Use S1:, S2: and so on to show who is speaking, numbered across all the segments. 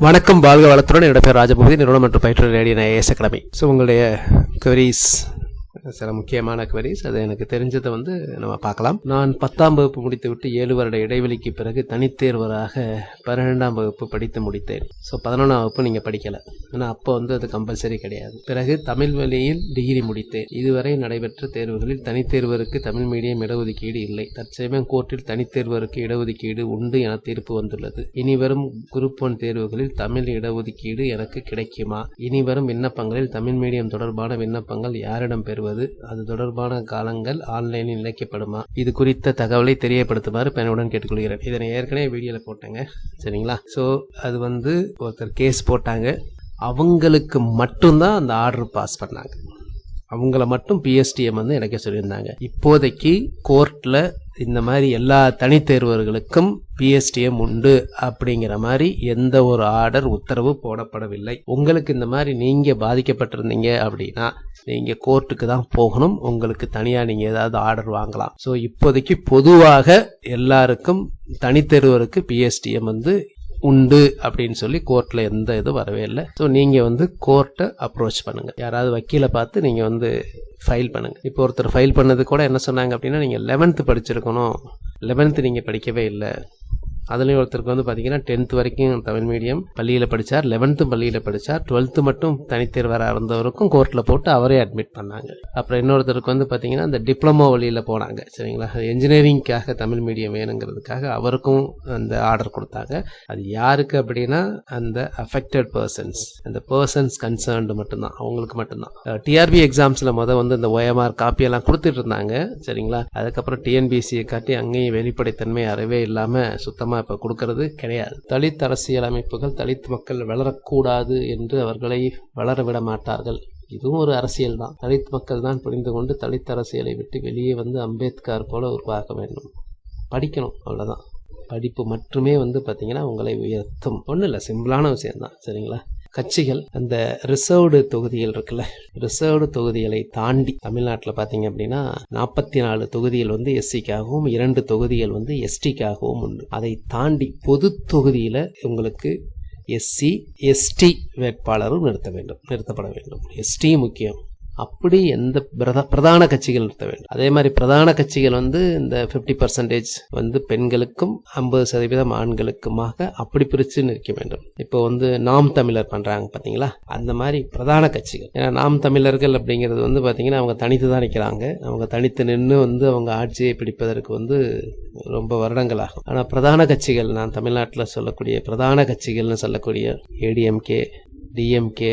S1: வணக்கம் வாழ்க வளத்துடன். என்னோட பேர் ராஜபூதி. நிறுவனம் மற்றும் பயிற்று ரேடியோ ஏஎஸ் அகாடமி. ஸோ உங்களுடைய queries சில முக்கியமான குவரிஸ் அது எனக்கு தெரிஞ்சதை வந்து நம்ம பார்க்கலாம். நான் பத்தாம் வகுப்பு முடித்துவிட்டு ஏழு வருட இடைவெளிக்கு பிறகு தனித்தேர்வராக பன்னிரெண்டாம் வகுப்பு படித்து முடித்தேன். ஸோ பதினொன்றாம் வகுப்பு நீங்கள் படிக்கலை. ஆனால் அப்போ வந்து அது கம்பல்சரி கிடையாது. பிறகு தமிழ் வழியில் டிகிரி முடித்தேன். இதுவரை நடைபெற்ற தேர்வுகளில் தனித்தேர்வருக்கு தமிழ் மீடியம் இடஒதுக்கீடு இல்லை. தற்சமயம் கோர்ட்டில் தனித்தேர்வருக்கு இடஒதுக்கீடு உண்டு என தீர்ப்பு வந்துள்ளது. இனி வரும் குரூப் ஒன் தேர்வுகளில் தமிழ் இடஒதுக்கீடு எனக்கு கிடைக்குமா? இனி வரும் விண்ணப்பங்களில் தமிழ் மீடியம் தொடர்பான விண்ணப்பங்கள் யாரிடம் பெறுவது? அது தொடர்பான காலங்கள் ஆன்லைனில் இணைக்கப்படுமா? இது குறித்த தகவலை தெரியப்படுத்துமாறு பெண்ணுடன் கேட்டுக்கொள்கிறேன். இதனை ஏற்கனவே வீடியோவில் போட்டேங்க. சரிங்களா? ஸோ அது வந்து ஒருத்தர் கேஸ் போட்டாங்க. அவங்களுக்கு மட்டும்தான் அந்த ஆர்டர் பாஸ் பண்ணாங்க. அவங்கள மட்டும் பிஎஸ்டிஎம் வந்து இணைக்க சொல்லியிருந்தாங்க. இப்போதைக்கு கோர்ட்டில் இந்த மாதிரி எல்லா தனித்தேர்வர்களுக்கும் பிஎஸ்டிஎம் உண்டு அப்படிங்கிற மாதிரி எந்த ஒரு ஆர்டர் உத்தரவு போடப்படவில்லை. உங்களுக்கு இந்த மாதிரி நீங்கள் பாதிக்கப்பட்டிருந்தீங்க அப்படின்னா நீங்கள் கோர்ட்டுக்கு தான் போகணும். உங்களுக்கு தனியாக நீங்கள் ஏதாவது ஆர்டர் வாங்கலாம். ஸோ இப்போதைக்கு பொதுவாக எல்லாருக்கும் தனித்தேர்வருக்கு பிஎஸ்டிஎம் வந்து உண்டு அப்படின்னு சொல்லி கோர்ட்டில் எந்த இதுவும் வரவே இல்லை. ஸோ நீங்கள் வந்து கோர்ட்டை அப்ரோச் பண்ணுங்கள் யாராவது வக்கீலை பார்த்து நீங்கள் வந்து ஃபைல் பண்ணுங்கள் இப்போ ஒருத்தர் ஃபைல் பண்ணது கூட என்ன சொன்னாங்க அப்படின்னா நீங்கள் லெவன்த்து படிச்சிருக்கணும். லெவன்த்து நீங்கள் படிக்கவே இல்லை. அதுலேயும் ஒருத்தருக்கு வந்து பார்த்தீங்கன்னா டென்த் வரைக்கும் தமிழ் மீடியம் பள்ளியில் படித்தார் லெவன்த்து பள்ளியில் படித்தார் டுவெல்த்து மட்டும் தனித்தேர்வராக இருந்தவருக்கும் கோர்ட்டில் போட்டு அவரே அட்மிட் பண்ணாங்க. அப்புறம் இன்னொருத்தருக்கு வந்து பார்த்தீங்கன்னா அந்த டிப்ளமோ வழியில் போனாங்க. சரிங்களா? என்ஜினியரிங்க்காக தமிழ் மீடியம் வேணுங்கிறதுக்காக அவருக்கும் அந்த ஆர்டர் கொடுத்தாங்க. அது யாருக்கு அப்படின்னா அந்த அஃபெக்டட் பர்சன்ஸ் அந்த பர்சன்ஸ் கன்சர்ன்டு மட்டும்தான். அவங்களுக்கு மட்டும்தான். டிஆர்பி எக்ஸாம்ஸில் மொதல் வந்து இந்த ஒயம்ஆர் காப்பியெல்லாம் கொடுத்துட்டு இருந்தாங்க. சரிங்களா? அதுக்கப்புறம் டிஎன்பிசியை காட்டி அங்கேயும் வெளிப்படைத்தன்மை அறவே இல்லாமல் சுத்தமாக இப்போ கொடுக்கறது கிடையாது. தலித் அரசியல் அமைப்புகள் தலித் மக்கள் வளரக்கூடாது என்று அவர்களை வளர விட மாட்டார்கள். இதுவும் ஒரு அரசியல் தான். தலித் மக்கள் தான் புரிந்து கொண்டு தலித் அரசியலை விட்டு வெளியே வந்து அம்பேத்கர் போல உருவாக்க வேண்டும். படிக்கணும் அவ்வளோதான் படிப்பு மட்டுமே வந்து பார்த்தீங்கன்னா உங்களை உயர்த்தும். ஒன்றும் இல்லை சிம்பிளான விஷயம்தான். சரிங்களா? கட்சிகள் அந்த ரிசர்வ்டு தொகுதிகள் இருக்குல்ல ரிசர்வ்டு தொகுதிகளை தாண்டி தமிழ்நாட்டில் பார்த்தீங்க அப்படின்னா நாற்பத்தி நாலு தொகுதிகள் வந்து எஸ்சிக்காகவும் இரண்டு தொகுதிகள் வந்து எஸ்டிக்காகவும் உண்டு. அதை தாண்டி பொது தொகுதியில் உங்களுக்கு எஸ்சி எஸ்டி வேட்பாளரும் நிறுத்த வேண்டும் நிறுத்தப்பட வேண்டும். எஸ்டி முக்கியம். அப்படி எந்த பிரதா பிரதான கட்சிகள் நிறுத்த வேண்டும். அதே மாதிரி பிரதான கட்சிகள் வந்து இந்த ஃபிஃப்டி பர்சன்டேஜ் வந்து பெண்களுக்கும் ஐம்பது சதவீதம் ஆண்களுக்குமாக அப்படி பிரித்து நிற்க வேண்டும். இப்போ வந்து நாம் தமிழர் பண்ணுறாங்க பார்த்தீங்களா? அந்த மாதிரி பிரதான கட்சிகள். ஏன்னா நாம் தமிழர்கள் அப்படிங்கிறது வந்து பார்த்தீங்கன்னா அவங்க தனித்து தான் நிற்கிறாங்க. அவங்க தனித்து நின்று வந்து அவங்க ஆட்சியை பிடிப்பதற்கு வந்து ரொம்ப வருடங்களாகும். ஆனால் பிரதான கட்சிகள் நான் தமிழ்நாட்டில் சொல்லக்கூடிய பிரதான கட்சிகள்னு சொல்லக்கூடிய ஏடிஎம்கே டிஎம்கே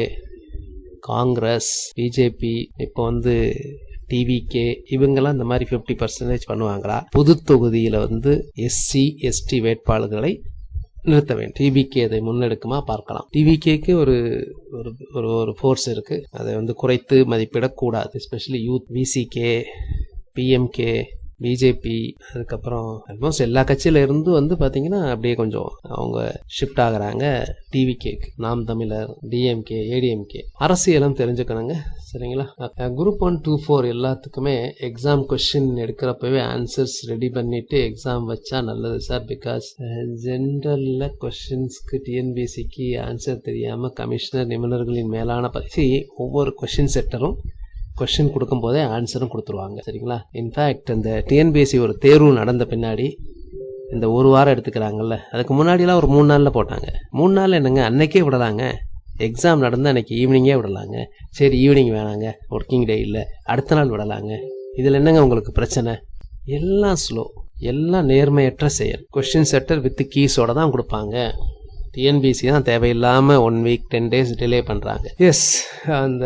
S1: காங்கிரஸ் பிஜேபி இப்போ வந்து டிவிகே இவங்கெல்லாம் இந்த மாதிரி ஃபிஃப்டி பர்சன்டேஜ் பண்ணுவாங்களா? புது தொகுதியில் வந்து எஸ்சி எஸ்டி வேட்பாளர்களை நிறுத்த வேண்டும். டிவிகே அதை முன்னெடுக்குமா பார்க்கலாம். டிவிகேக்கு ஒரு ஒரு ஒரு ஒரு ஃபோர்ஸ் இருக்குது அதை வந்து குறைத்து மதிப்பிடக்கூடாது. Especially youth VCK PMK BJP அதுக்கப்புறம் ஆல்மோஸ்ட் எல்லா கட்சியில இருந்து வந்து பார்த்தீங்கன்னா அப்படியே கொஞ்சம் அவங்க ஷிஃப்ட் ஆகுறாங்க. டிவிகேக்கு நாம் தமிழர் டிஎம்கே ஏடிஎம்கே அரசியலும் தெரிஞ்சுக்கணுங்க. சரிங்களா? குரூப் ஒன் டூ ஃபோர் எல்லாத்துக்குமே எக்ஸாம் கொஷின் எடுக்கிறப்பவே ஆன்சர்ஸ் ரெடி பண்ணிட்டு எக்ஸாம் வச்சா நல்லது சார் பிகாஸ் ஜென்ரலில் கொஸ்டின்ஸ்க்கு டிஎன்பிசிக்கு ஆன்சர் தெரியாமல் கமிஷனர் நிபுணர்களின் மேலான பற்றி ஒவ்வொரு கொஷின் செட்டரும் கொஷின் கொடுக்கும்போதே ஆன்சரும் கொடுத்துருவாங்க. சரிங்களா? இன்ஃபேக்ட் இந்த டிஎன்பிஎஸ்சி ஒரு தேர்வு நடந்த பின்னாடி இந்த ஒரு வாரம் எடுத்துக்கிறாங்கல்ல. அதுக்கு முன்னாடிலாம் ஒரு மூணு நாளில் போட்டாங்க. மூணு நாள் என்னங்க? அன்னைக்கே விடலாங்க. எக்ஸாம் நடந்தால் அன்னைக்கு ஈவினிங்கே விடலாங்க. சரி ஈவினிங் வேணாங்க. ஒர்க்கிங் டே இல்லை. அடுத்த நாள் விடலாங்க. இதில் என்னங்க உங்களுக்கு பிரச்சனை? எல்லாம் ஸ்லோ எல்லாம் நேர்மையற்ற செயல். கொஷின் செட்டர் வித் கீஸோட தான் கொடுப்பாங்க. டிஎன்பிசி தான் தேவையில்லாமல் one week ten days delay பண்ணுறாங்க எஸ் அந்த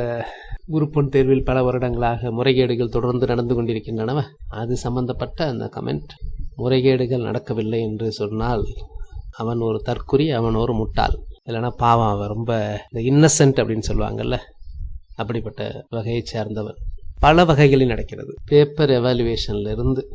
S1: குரூப் ஒன் தேர்வில் பல வருடங்களாக முறைகேடுகள் தொடர்ந்து நடந்து கொண்டிருக்கின்றனவ? அது சம்பந்தப்பட்ட அந்த கமெண்ட் முறைகேடுகள் நடக்கவில்லை என்று சொன்னால் அவன் ஒரு தற்குறி அவன் ஒரு முட்டாள். இல்லைன்னா பாவம் அவன் ரொம்ப இந்த இன்னசென்ட் அப்படின்னு சொல்லுவாங்கல்ல அப்படிப்பட்ட வகையை சேர்ந்தவன். பல வகைகளில் நடக்கிறது. பேப்பர் எவாலுவேஷன்ல இருந்து.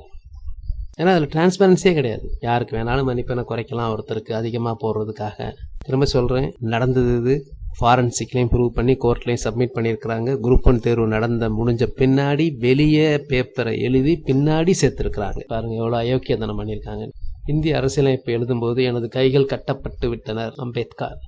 S1: ஏன்னா அதில் டிரான்ஸ்பரன்சியே கிடையாது. யாருக்கு வேணாலும் மதிப்பெண்ணை குறைக்கலாம். ஒருத்தருக்கு அதிகமாக போடுறதுக்காக. திரும்ப சொல்கிறேன் நடந்தது இது. ஃபாரன்சிக்லேயும் ப்ரூவ் பண்ணி கோர்ட்லேயும் சப்மிட் பண்ணியிருக்கிறாங்க. குரூப் ஒன் தேர்வு நடந்த முடிஞ்ச பின்னாடி வெளியே பேப்பரை எழுதி பின்னாடி சேர்த்துருக்குறாங்க. பாருங்க எவ்வளோ அயோக்கியதனம் பண்ணியிருக்காங்க. இந்திய அரசியலமைப்பு எழுதும்போது எனது கைகள் கட்டப்பட்டு விட்டனர் அம்பேத்கர்.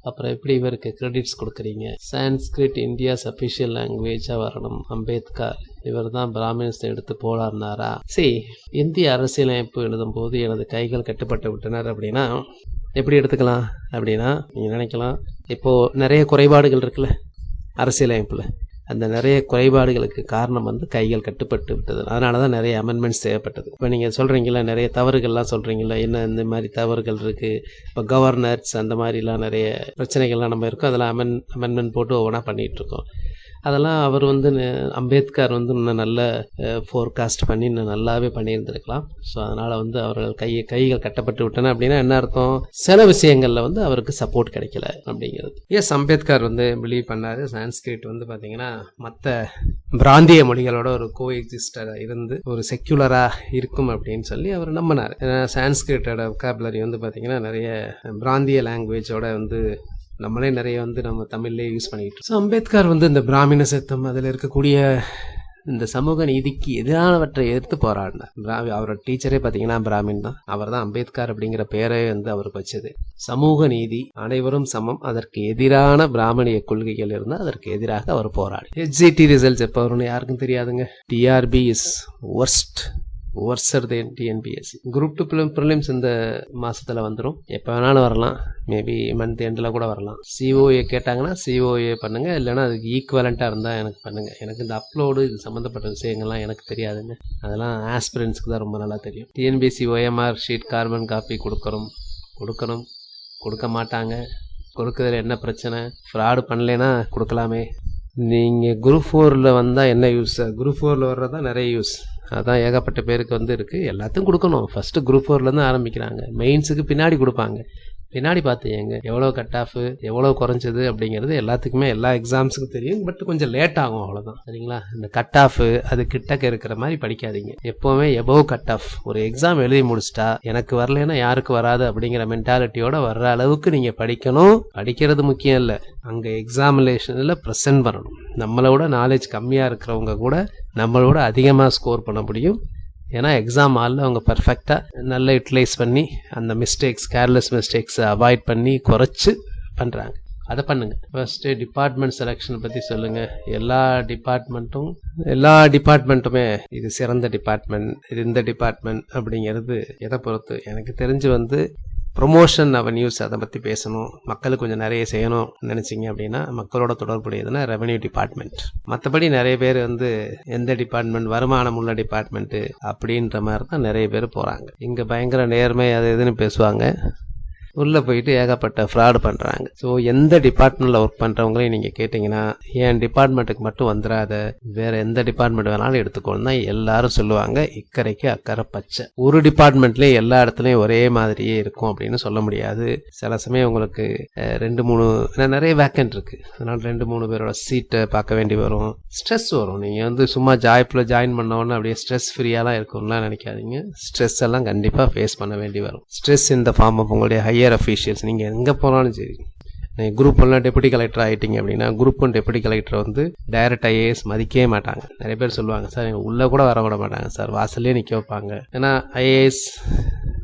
S1: அப்புறம் எப்படி இவருக்கு கிரெடிட்ஸ் கொடுக்குறீங்க? சான்ஸ்கிரிட் இந்தியாஸ் அஃபிஷியல் லாங்குவேஜாக வரணும் அம்பேத்கர். இவர் தான் பிராமின்ஸை எடுத்து போலார்னாரா சரி இந்திய அரசியலமைப்பு எழுதும்போது எனது கைகள் கட்டுப்பட்டு விட்டனர் அப்படின்னா எப்படி எடுத்துக்கலாம் அப்படின்னா நீங்கள் நினைக்கலாம் இப்போது நிறைய குறைபாடுகள் இருக்குல்ல அரசியலமைப்பில். அந்த நிறைய குறைபாடுகளுக்கு காரணம் வந்து கைகள் கட்டுப்பட்டு விட்டது. அதனால தான் நிறைய அமெண்ட்மெண்ட்ஸ் தேவைப்பட்டது. இப்போ நீங்கள் சொல்கிறீங்களா நிறைய தவறுகள்லாம் சொல்கிறீங்களா என்ன இந்த மாதிரி தவறுகள் இருக்குது இப்போ கவர்னர்ஸ் அந்த மாதிரிலாம் நிறைய பிரச்சனைகள்லாம் நம்ம இருக்கோம். அதெல்லாம் அமெண்ட் அமெண்ட்மெண்ட் போட்டு ஒவ்வொன்றா பண்ணிகிட்ருக்கோம் அதெல்லாம் அவர் வந்து அம்பேத்கர் வந்து இன்னும் நல்ல ஃபோர்காஸ்ட் பண்ணி இன்னும் நல்லாவே பண்ணியிருந்திருக்கலாம். ஸோ அதனால் வந்து அவர்கள் கை கைகள் கட்டப்பட்டு விட்டன அப்படின்னா என்ன அர்த்தம்? சில விஷயங்களில் வந்து அவருக்கு சப்போர்ட் கிடைக்கல அப்படிங்கிறது. எஸ் அம்பேத்கர் வந்து பிலீவ் பண்ணார். சான்ஸ்கிரிட் வந்து பார்த்தீங்கன்னா மற்ற பிராந்திய மொழிகளோட ஒரு கோ எக்ஸிஸ்டராக இருந்து ஒரு செக்யூலராக இருக்கும் அப்படின்னு சொல்லி அவர் நம்பினார். ஏன்னா சான்ஸ்கிரிட்டோட vocabulary வந்து பார்த்தீங்கன்னா நிறைய பிராந்திய லாங்குவேஜோட வந்து நம்மளே நிறைய வந்து நம்ம தமிழ்லேயே யூஸ் பண்ணிக்கிட்டு ஸோ அம்பேத்கர் வந்து இந்த பிராமண சத்தம் அதில் இருக்கக்கூடிய இந்த சமூக நீதிக்கு எதிரானவற்றை எதிர்த்து போராடினார். பிராமி அவரோட டீச்சரே பார்த்தீங்கன்னா பிராமின் தான். அவர் தான் அம்பேத்கர் அப்படிங்கிற பெயரே வந்து அவருக்கு வச்சது. சமூக நீதி அனைவரும் சமம். அதற்கு எதிரான பிராமணிய கொள்கைகள் இருந்தால் அதற்கு எதிராக அவர் போராடி. ஹெச்ஜிடி ரிசல்ட்ஸ் எப்போ வரும்னு யாருக்கும் தெரியாதுங்க. TRB is worst worser than TNPSC group two prelim prelims இந்த மாசத்துல வந்துடும் எப்போ வேணாலும் வரலாம். மேபி மந்த் எண்டில் கூட வரலாம். சிஓஏ கேட்டாங்கன்னா சிஓஏ பண்ணுங்க. இல்லைன்னா அதுக்கு ஈக்குவலண்ட்டாக இருந்தால் எனக்கு பண்ணுங்க. எனக்கு இந்த அப்லோடு இது சம்மந்தப்பட்ட விஷயங்கள்லாம் எனக்கு தெரியாதுங்க. அதெல்லாம் ஆஸ்பிரன்ஸ்க்கு தான் ரொம்ப நல்லா தெரியும். TNPSC OMR sheet carbon copy கொடுக்குறோம் கொடுக்கணும். கொடுக்க மாட்டாங்க. கொடுக்குறதுல என்ன பிரச்சனை? ஃப்ராடு பண்ணலைன்னா கொடுக்கலாமே. நீங்கள் குரூப் ஃபோரில் வந்தால் என்ன யூஸ் குரூப் ஃபோரில் வர்றதா நிறைய யூஸ் அதான் ஏகப்பட்ட பேருக்கு வந்து இருக்குது எல்லாத்தையும் கொடுக்கணும். ஃபஸ்ட்டு குரூப் ஃபோர்லேருந்து ஆரம்பிக்கிறாங்க. மெயின்ஸுக்கு பின்னாடி கொடுப்பாங்க. பின்னாடி பார்த்துங்க எவ்வளோ கட் ஆஃப் எவ்வளோ குறைஞ்சது? அப்படிங்கிறது எல்லாத்துக்குமே எல்லா எக்ஸாம்ஸுக்கும் தெரியும். பட் கொஞ்சம் லேட் ஆகும் அவ்வளோதான் சரிங்களா? இந்த கட் ஆஃப் அது கிட்டக்க இருக்கிற மாதிரி படிக்காதீங்க. எப்போவுமே எபோவ் கட் ஆஃப் ஒரு எக்ஸாம் எழுதி முடிச்சிட்டா எனக்கு வரலைன்னா யாருக்கு வராது அப்படிங்கிற மென்டாலிட்டியோட வர்ற அளவுக்கு நீங்கள் படிக்கணும். படிக்கிறது முக்கியம் இல்லை. அங்கே எக்ஸாமினேஷனில் ப்ரெசென்ட் பண்ணணும். நம்மளோட நாலேஜ் கம்மியாக இருக்கிறவங்க கூட நம்மளோட அதிகமாக ஸ்கோர் பண்ண முடியும். ஏன்னா எக்ஸாம் ஆளில் அவங்க பர்ஃபெக்டாக நல்லா யூட்டிலைஸ் பண்ணி அந்த மிஸ்டேக்ஸ் கேர்லெஸ் மிஸ்டேக்ஸை அவாய்ட் பண்ணி குறைச்சி பண்ணுறாங்க அதை பண்ணுங்கள் ஃபஸ்ட்டு டிபார்ட்மெண்ட் செலெக்ஷன் பற்றி சொல்லுங்கள் எல்லா டிபார்ட்மெண்ட்டும் எல்லா டிபார்ட்மெண்ட்டுமே இது சிறந்த டிபார்ட்மெண்ட் இது இந்த டிபார்ட்மெண்ட் அப்படிங்கிறது எதை பொறுத்து? எனக்கு தெரிஞ்சு வந்து ப்ரொமோஷன் அவென்யூஸ் அதை பற்றி பேசணும். மக்களுக்கு கொஞ்சம் நிறைய செய்யணும் நினச்சிங்க அப்படின்னா மக்களோட தொடர்புடையதுன்னா ரெவன்யூ டிபார்ட்மெண்ட் மற்றபடி நிறைய பேர் வந்து எந்த டிபார்ட்மெண்ட் வருமானம் உள்ள டிபார்ட்மெண்ட்டு அப்படின்ற மாதிரி தான் நிறைய பேர் போகிறாங்க இங்கே பயங்கர நேர்மை அது இதுன்னு பேசுவாங்க. உள்ளே போயிட்டு ஏகப்பட்ட ஃப்ராடு பண்ணுறாங்க ஸோ எந்த டிபார்ட்மெண்ட்டில் ஒர்க் பண்ணுறவங்களையும் நீங்கள் கேட்டிங்கன்னா என் டிபார்ட்மெண்ட்டுக்கு மட்டும் வந்துடாத. வேற எந்த டிபார்ட்மெண்ட் வேணாலும் எடுத்துக்கோன்னு தான் எல்லாரும் சொல்லுவாங்க. இக்கரைக்கு அக்கறை பச்சை. ஒரு டிபார்ட்மெண்ட்லேயும் எல்லா இடத்துலையும் ஒரே மாதிரியே இருக்கும் அப்படின்னு சொல்ல முடியாது. சில சமயம் உங்களுக்கு ரெண்டு மூணு ஏன்னா நிறைய வேக்கன்ட் இருக்குது அதனால் ரெண்டு மூணு பேரோட சீட்டை பார்க்க வேண்டி வரும். ஸ்ட்ரெஸ் வரும். நீங்கள் வந்து சும்மா ஜாய்ப்பில் ஜாயின் பண்ண உடனே அப்படியே ஸ்ட்ரெஸ் ஃப்ரீயாலாம் இருக்கும்லாம் நினைக்காதீங்க. ஸ்ட்ரெஸ் எல்லாம் கண்டிப்பாக ஃபேஸ் பண்ண வேண்டி வரும். ஸ்ட்ரெஸ் இந்த ஃபார்ம் ஆஃப் உங்களுடைய ஹையர் அஃபீஷியல்ஸ் நீங்கள் எங்கே போனாலும் சரி நீங்கள் குரூப் ஒன்லாம் டெபுட்டி கலெக்டர் ஆகிட்டீங்க அப்படின்னா குரூப் ஒன் டெபுட்டி கலெக்டர் வந்து டைரக்ட் ஐஏஎஸ் மதிக்கவே மாட்டாங்க. நிறைய பேர் சொல்லுவாங்க சார் எங்கள் உள்ளே கூட வர விட மாட்டாங்க சார் வாசல்லே நிற்க வைப்பாங்க. ஏன்னா ஐஏஎஸ்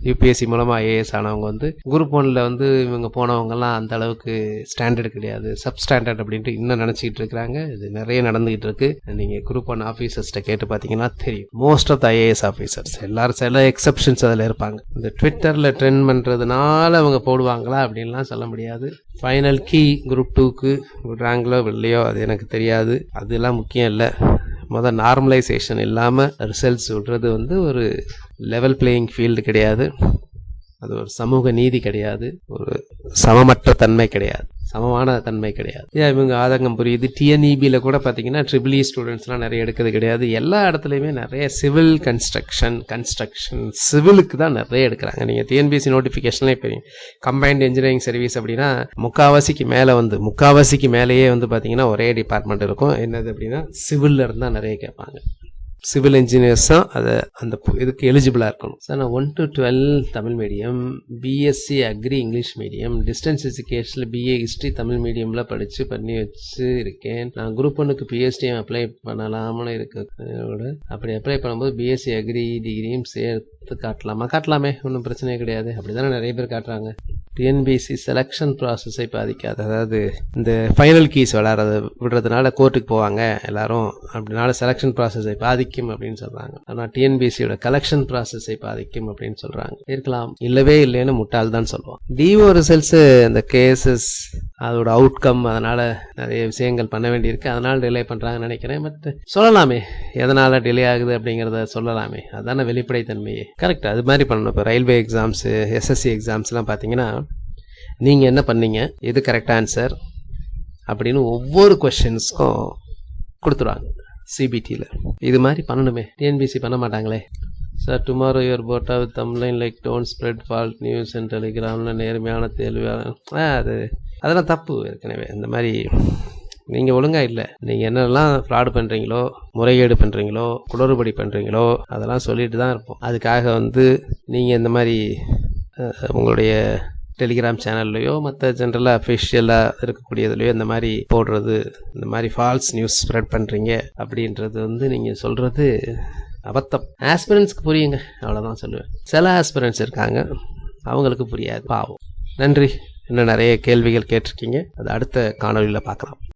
S1: யூபிஎஸ்சி மூலமாக ஐஏஎஸ் ஆனவங்க வந்து குரூப் ஒனில் வந்து இவங்க போனவங்கலாம் அந்த அளவுக்கு ஸ்டாண்டர்ட் கிடையாது. சப் ஸ்டாண்டர்ட் அப்படின்ட்டு இன்னும் நினச்சிக்கிட்டு இருக்கிறாங்க. இது நிறைய நடந்துகிட்டு இருக்கு. நீங்கள் குரூப் ஒன் ஆஃபீஸர்ஸ்கிட்ட கேட்டு பார்த்தீங்கன்னா தெரியும். Most of the IAS officers எல்லாரும் சில எக்ஸப்ஷன்ஸ் அதில் இருப்பாங்க. இந்த ட்விட்டரில் ட்ரெண்ட் பண்ணுறதுனால அவங்க போடுவாங்களா அப்படின்லாம் சொல்ல முடியாது. ஃபைனல் கீ குரூப் டூக்கு விடுறாங்களோ இல்லையோ அது எனக்கு தெரியாது. அதெல்லாம் முக்கியம் இல்லை. முதல் நார்மலைசேஷன் இல்லாமல் ரிசல்ட்ஸ் விடுறது வந்து ஒரு லெவல் பிளேயிங் ஃபீல்டு கிடையாது. அது ஒரு சமூக நீதி கிடையாது. ஒரு சமமற்ற தன்மை கிடையாது. சமமான தன்மை கிடையாது. ஏன் இவங்க ஆதங்கம் புரியுது? டிஎன்இபியில் கூட பார்த்தீங்கன்னா ட்ரிபிள் இ e ஸ்டூடெண்ட்ஸ்லாம் நிறைய எடுக்கிறது கிடையாது. எல்லா இடத்துலையுமே நிறைய சிவில் கன்ஸ்ட்ரக்ஷன் கன்ஸ்ட்ரக்ஷன் சிவிலுக்கு தான் நிறைய எடுக்கிறாங்க. நீங்கள் டிஎன்பிஎஸ்சி நோட்டிஃபிகேஷன்லேயே தெரியும். கம்பைன்ட் இன்ஜினியரிங் சர்வீஸ் அப்படின்னா முக்காவாசிக்கு மேலே வந்து முக்காவாசிக்கு மேலேயே வந்து பார்த்தீங்கன்னா ஒரே டிபார்ட்மெண்ட் இருக்கும். என்னது அப்படின்னா சிவிலில் இருந்தால் நிறைய கேட்பாங்க. சிவில் இன்ஜினியர்ஸ் தான் அதை அந்த இதுக்கு எலிஜிபிளாக இருக்கணும். சார் நான் one to twelve Tamil medium BSc agri English medium distance எஜுகேஷனில் BA history Tamil மீடியமில் படித்து பண்ணி வச்சு இருக்கேன் நான் குரூப் ஒன்றுக்கு பிஎஸ்டியும் அப்ளை பண்ணலாம்னு இருக்கிறதோட அப்படி அப்ளை பண்ணும்போது பிஎஸ்சி அக்ரி டிகிரியும் சேர்த்து காட்டலாமா? காட்டலாமே ஒன்றும் பிரச்சனையே கிடையாது. அப்படி தானே நிறைய பேர் காட்டுறாங்க. டிஎன்பிசி செலெக்ஷன் ப்ராசஸை பாதிக்காது. அதாவது இந்த ஃபைனல் கீஸ் விளாட்றது விடுறதுனால கோர்ட்டுக்கு போவாங்க எல்லாரும். அப்படினால செலெக்ஷன் ப்ராசஸை பாதிக்கும் அப்படின்னு சொல்றாங்க. ஆனால் டிஎன்பிசியோட கலெக்ஷன் ப்ராசஸை பாதிக்கும் அப்படின்னு சொல்றாங்க. இருக்கலாம். இல்லவே இல்லைன்னு முட்டாள் தான் சொல்லுவான் டிஓ ரிசல்ட்ஸ் இந்த கேசஸ் அதோட அவுட்கம் அதனால் நிறைய விஷயங்கள் பண்ண வேண்டியிருக்கு. அதனால் டிலே பண்ணுறாங்கன்னு நினைக்கிறேன். பட் சொல்லலாமே எதனால் டிலே ஆகுது அப்படிங்கிறத சொல்லலாமே. அதான வெளிப்படைத்தன்மையே. கரெக்ட் அது மாதிரி பண்ணணும். இப்போ ரயில்வே எக்ஸாம்ஸு எஸ்எஸ்சி எக்ஸாம்ஸ்லாம் பார்த்தீங்கன்னா நீங்கள் என்ன பண்ணீங்க? எது கரெக்ட் ஆன்சர் அப்படின்னு ஒவ்வொரு கொஷின்ஸ்க்கும் கொடுத்துருவாங்க சிபிடியில் இது மாதிரி பண்ணணுமே. டிஎன்பிசி பண்ண மாட்டாங்களே. Sir tomorrow your photo with thumbnail like don't spread false news and டெலிகிராமில் நேர்மையான தேர்வு. அது அதெல்லாம் தப்பு ஏற்கனவே. இந்த மாதிரி நீங்கள் ஒழுங்காக இல்லை. நீங்கள் என்னெல்லாம் ஃப்ராடு பண்ணுறீங்களோ முறைகேடு பண்ணுறீங்களோ குளறுபடி பண்ணுறீங்களோ அதெல்லாம் சொல்லிட்டு தான் இருப்போம். அதுக்காக வந்து நீங்கள் இந்த மாதிரி உங்களுடைய டெலிகிராம் சேனல்லையோ மற்ற ஜென்ரலாக அஃபிஷியலாக இருக்கக்கூடியதுலையோ இந்த மாதிரி போடுறது இந்த மாதிரி ஃபால்ஸ் நியூஸ் ஸ்ப்ரெட் பண்ணுறீங்க அப்படின்றது வந்து நீங்கள் சொல்கிறது அபத்தம். ஆஸ்பிரன்ஸ்க்கு புரியுங்க. அவ்வளோதான் சொல்லுவேன். சில ஆஸ்பிரன்ஸ் இருக்காங்க. அவங்களுக்கு புரியாது. பாவம். நன்றி. இன்னும் நிறைய கேள்விகள் கேட்டிருக்கீங்க. அது அடுத்த காணொலியில் பார்க்கலாம்.